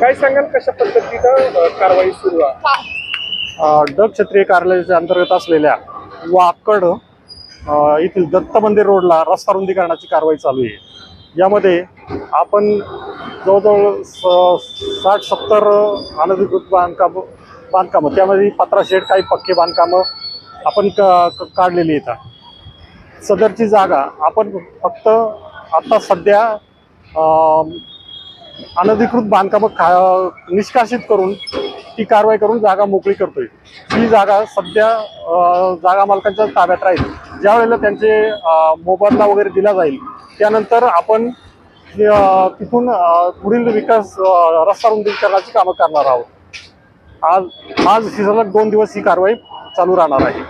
काय सांगाल कशा पद्धतीनं कारवाई सुरू आहे? अ, क्षेत्रीय कार्यालयाच्या अंतर्गत असलेल्या वाकड येथील दत्त मंदिर रोडला रस्ता रुंदीकरणाची कारवाई चालू आहे. यामध्ये आपण जवळजवळ स- साठ सत्तर अनधिकृत बांधकाम बांधकामं त्यामध्ये पत्रा शेड काही पक्के बांधकामं आपण क काढलेली येतात सदरची जागा आपण फक्त आता सध्या अनधिकृत बांधकामं खा निष्कासित करून ती कारवाई करून जागा मोकळी करतोय. ही जागा सध्या जागा मालकांच्या ताब्यात राहील. ज्या वेळेला त्यांचे मोबदला वगैरे दिला जाईल त्यानंतर आपण तिथून पुढील विकास रस्ता रुंदीकरणाची कामं करणार आहोत. आज आज ही दोन दिवस ही कारवाई चालू राहणार आहे.